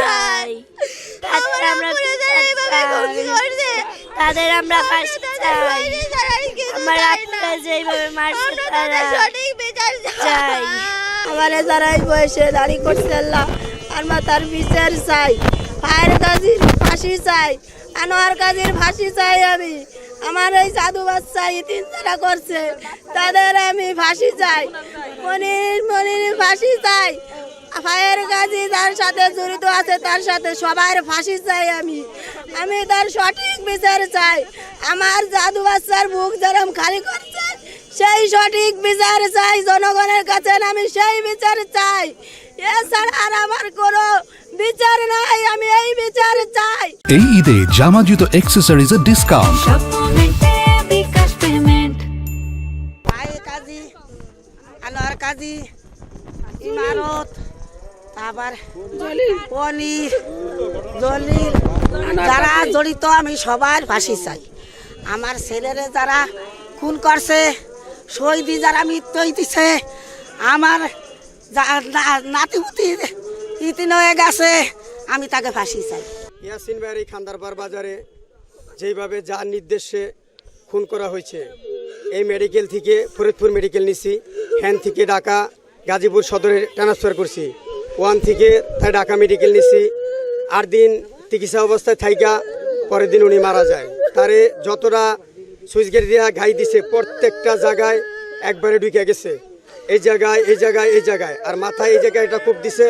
যাই তাদের আমরা তাদের আমরা ফাঁসি চাই আমরা যেইভাবে মারছে তারা চাই আমারে যারা বয়সে দাঁড়ি করছে আল্লাহ আমরা বিচার চাই ফায়ার কাজের ফাঁসি চাই আনোয়ার কাজের ফাঁসি চাই আমি আমার ওই সাধু বাচ্চা তিন যারা করছে। তাদের আমি ফাঁসি চাই। মনির মনির ফাঁসি চাই। ফায়ের কাজী তার সাথে জড়িত আছে, তার সাথে সবার ফাঁসি চাই আমি। আমি তার সঠিক বিচার চাই। আমার জাদু বাচ্চার বুক যেরম খালি করছে, সেই সঠিক বিচার চাই। জনগণের কাছে আমি সেই বিচার চাই। এছাড়া আর আমার কোনো বিচার নাই, আমি এই বিচার চাই। এই ঈদে জামা জুতো অ্যাক্সেসরিজের ডিসকাউন্ট মোমেন্টে বিকাশ পেমেন্ট ভাই কাজী আনোয়ার কাজী ইমারত তারপর পনির দলিল যারা জড়িত আমি সবার ফাঁসি চাই। আমার ছেলেরে যারা খুন করছে শহীদি যারা মৃত্যু হইতেছে আমার নাতিপুতি ইতিন হয়ে গেছে আমি তাকে ফাঁসি চাই। ইয়াসিন এই খান্দারপাড় বাজারে যেইভাবে যার নির্দেশে খুন করা হয়েছে, এই মেডিকেল থেকে ফরিদপুর মেডিকেল নিছি, হ্যান থেকে ঢাকা, গাজীপুর সদরে ট্রান্সফার করছি। ওয়ান থেকে তাই ঢাকা মেডিকেল নিছি। আট দিন চিকিৎসা অবস্থায় থাইকা, পরের দিন উনি মারা যায়। তারে যতটা সুইচ গেট দিয়া ঘাই দিছে, প্রত্যেকটা জায়গায় একবারে ঢুকে গেছে। এই জায়গায় এই জায়গায় এই জায়গায়। আর মাথায় এই জায়গায় এটা খুব দিছে,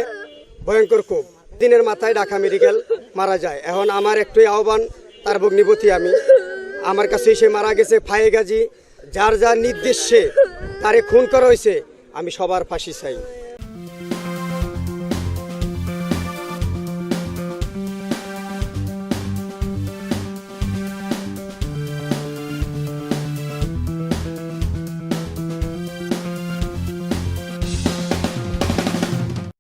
ভয়ঙ্কর খুব। দিনের মাথায় ঢাকা মেডিকেল মারা যায়। এখন আমার একটুই আহ্বান তার ভগ্নিপতি আমি। আমার কাছে এসে মারা গেছে ফায়ে গাজী। যার যার নির্দেশে তারে খুন করা হয়েছে, আমি সবার ফাঁসি চাই।